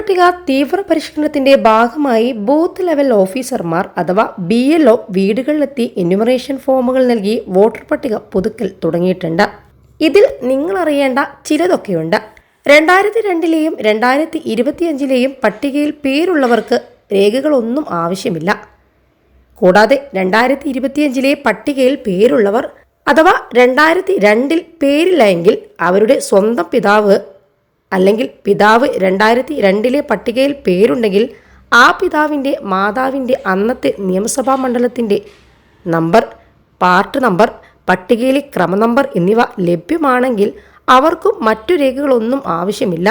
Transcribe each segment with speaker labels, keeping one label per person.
Speaker 1: പട്ടിക തീവ്ര പരിഷ്കരണത്തിന്റെ ഭാഗമായി ബൂത്ത് ലെവൽ ഓഫീസർമാർ അഥവാ ബി എൽ ഒ വീടുകളിലെത്തി എന്യൂമറേഷൻ ഫോമുകൾ നൽകി വോട്ടർ പട്ടിക പുതുക്കൽ തുടങ്ങിയിട്ടുണ്ട്. ഇതിൽ നിങ്ങൾ അറിയേണ്ട ചിലതൊക്കെയുണ്ട്. രണ്ടായിരത്തി രണ്ടിലെയും രണ്ടായിരത്തി ഇരുപത്തിയഞ്ചിലെയും പട്ടികയിൽ പേരുള്ളവർക്ക് രേഖകളൊന്നും ആവശ്യമില്ല. കൂടാതെ രണ്ടായിരത്തി ഇരുപത്തിയഞ്ചിലെ പട്ടികയിൽ പേരുള്ളവർ അഥവാ രണ്ടായിരത്തി രണ്ടിൽ പേരില്ല എങ്കിൽ അവരുടെ സ്വന്തം പിതാവ് അല്ലെങ്കിൽ പിതാവ് രണ്ടായിരത്തി രണ്ടിലെ പട്ടികയിൽ പേരുണ്ടെങ്കിൽ ആ പിതാവിന്റെ മാതാവിന്റെ അന്നത്തെ നിയമസഭാ മണ്ഡലത്തിന്റെ നമ്പർ പാർട്ട് നമ്പർ പട്ടികയിലെ ക്രമനമ്പർ എന്നിവ ലഭ്യമാണെങ്കിൽ അവർക്കും മറ്റു രേഖകളൊന്നും ആവശ്യമില്ല.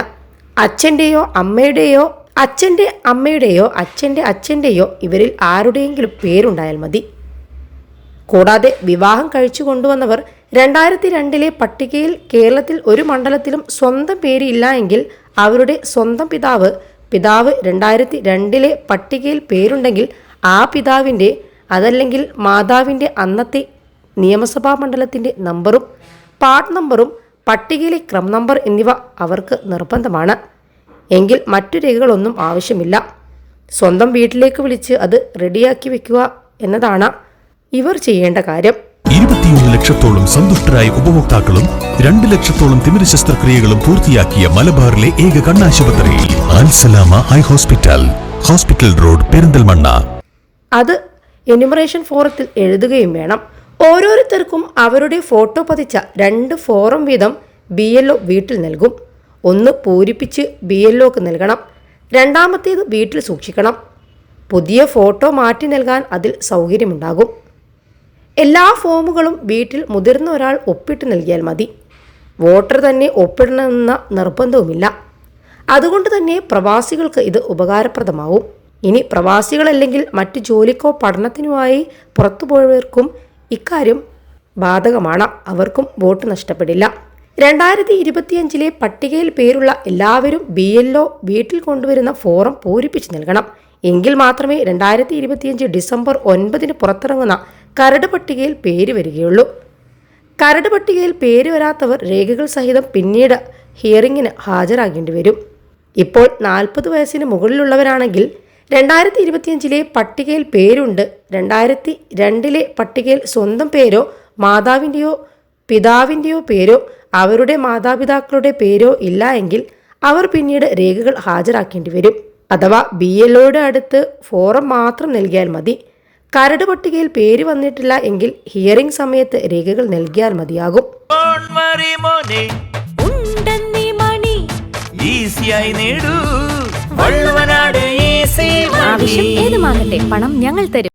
Speaker 1: അച്ഛന്റെയോ അമ്മയുടെയോ അച്ഛന്റെ അമ്മയുടെയോ അച്ഛന്റെ അച്ഛന്റെയോ ഇവരിൽ ആരുടെയെങ്കിലും പേരുണ്ടായാൽ മതി. കൂടാതെ വിവാഹം കഴിച്ചു കൊണ്ടുവന്നവർ രണ്ടായിരത്തി രണ്ടിലെ പട്ടികയിൽ കേരളത്തിൽ ഒരു മണ്ഡലത്തിലും സ്വന്തം പേര് ഇല്ല എങ്കിൽ അവരുടെ സ്വന്തം പിതാവ് പിതാവ് രണ്ടായിരത്തി രണ്ടിലെ പട്ടികയിൽ പേരുണ്ടെങ്കിൽ ആ പിതാവിന്റെ അതല്ലെങ്കിൽ മാതാവിന്റെ അന്നത്തെ നിയമസഭാ മണ്ഡലത്തിന്റെ നമ്പറും പാർട്ട് നമ്പറും പട്ടികയിലെ ക്രം നമ്പർ എന്നിവ അവർക്ക് നിർബന്ധമാണ്. എങ്കിൽ മറ്റു രേഖകളൊന്നും ആവശ്യമില്ല. സ്വന്തം വീട്ടിലേക്ക് വിളിച്ച് അത് റെഡിയാക്കി വെക്കുക എന്നതാണ് ഇവർ ചെയ്യേണ്ട കാര്യം.
Speaker 2: ഇരുപത്തിയൊന്ന് ലക്ഷത്തോളം സന്തുഷ്ടരായ ഉപഭോക്താക്കളും രണ്ട് ലക്ഷത്തോളം തിമിര ശസ്ത്രക്രിയകളും പൂർത്തിയാക്കിയ മലബാറിലെ ഏക കണ്ണാശുപത്രി Alsalama eye hospital hospital road Perinthalmanna.
Speaker 1: അത് എന്യൂമറേഷൻ ഫോറത്തിൽ എഴുതുകയും വേണം. ഓരോരുത്തർക്കും അവരുടെ ഫോട്ടോ പതിച്ച രണ്ട് ഫോറം വീതം ബി എൽ ഒ വീട്ടിൽ നൽകും. ഒന്ന് പൂരിപ്പിച്ച് ബി എൽ ഒക്ക് നൽകണം. രണ്ടാമത്തേത് വീട്ടിൽ സൂക്ഷിക്കണം. പുതിയ ഫോട്ടോ മാറ്റി നൽകാൻ അതിൽ സൗകര്യമുണ്ടാകും. എല്ലാ ഫോമുകളും വീട്ടിൽ മുതിർന്ന ഒരാൾ ഒപ്പിട്ട് നൽകിയാൽ മതി. വോട്ടർ തന്നെ ഒപ്പിടണമെന്ന നിർബന്ധവുമില്ല. അതുകൊണ്ട് തന്നെ പ്രവാസികൾക്ക് ഇത് ഉപകാരപ്രദമാവും. ഇനി പ്രവാസികളല്ലെങ്കിൽ മറ്റ് ജോലിക്കോ പഠനത്തിനുമായി പുറത്തുപോയവർക്കും ഇക്കാര്യം ബാധകമാണ്. അവർക്കും വോട്ട് നഷ്ടപ്പെടില്ല. രണ്ടായിരത്തി ഇരുപത്തിയഞ്ചിലെ പട്ടികയിൽ പേരുള്ള എല്ലാവരും ബി എൽ ഒ വീട്ടിൽ കൊണ്ടുവരുന്ന ഫോറം പൂരിപ്പിച്ച് നൽകണം. എങ്കിൽ മാത്രമേ രണ്ടായിരത്തി ഇരുപത്തിയഞ്ച് ഡിസംബർ ഒൻപതിന് പുറത്തിറങ്ങുന്ന കരട് പട്ടികയിൽ പേര് വരികയുള്ളൂ. കരട് പട്ടികയിൽ പേര് വരാത്തവർ രേഖകൾ സഹിതം പിന്നീട് ഹിയറിങ്ങിന് ഹാജരാകേണ്ടി വരും. ഇപ്പോൾ നാൽപ്പത് വയസ്സിന് മുകളിലുള്ളവരാണെങ്കിൽ രണ്ടായിരത്തി ഇരുപത്തിയഞ്ചിലെ പട്ടികയിൽ പേരുണ്ട്. രണ്ടായിരത്തി രണ്ടിലെ പട്ടികയിൽ സ്വന്തം പേരോ മാതാവിന്റെയോ പിതാവിന്റെയോ പേരോ അവരുടെ മാതാപിതാക്കളുടെ പേരോ ഇല്ല എങ്കിൽ അവർ പിന്നീട് രേഖകൾ ഹാജരാക്കേണ്ടി വരും. അഥവാ ബി എൽ ഒയുടെ അടുത്ത് ഫോറം മാത്രം നൽകിയാൽ മതി. കരട് പട്ടികയിൽ പേര് വന്നിട്ടില്ല എങ്കിൽ ഹിയറിംഗ് സമയത്ത് രേഖകൾ നൽകിയാൽ മതിയാകും.
Speaker 3: ആവശ്യം ഏതുമാകട്ടെ പണം ഞങ്ങൾ തരും.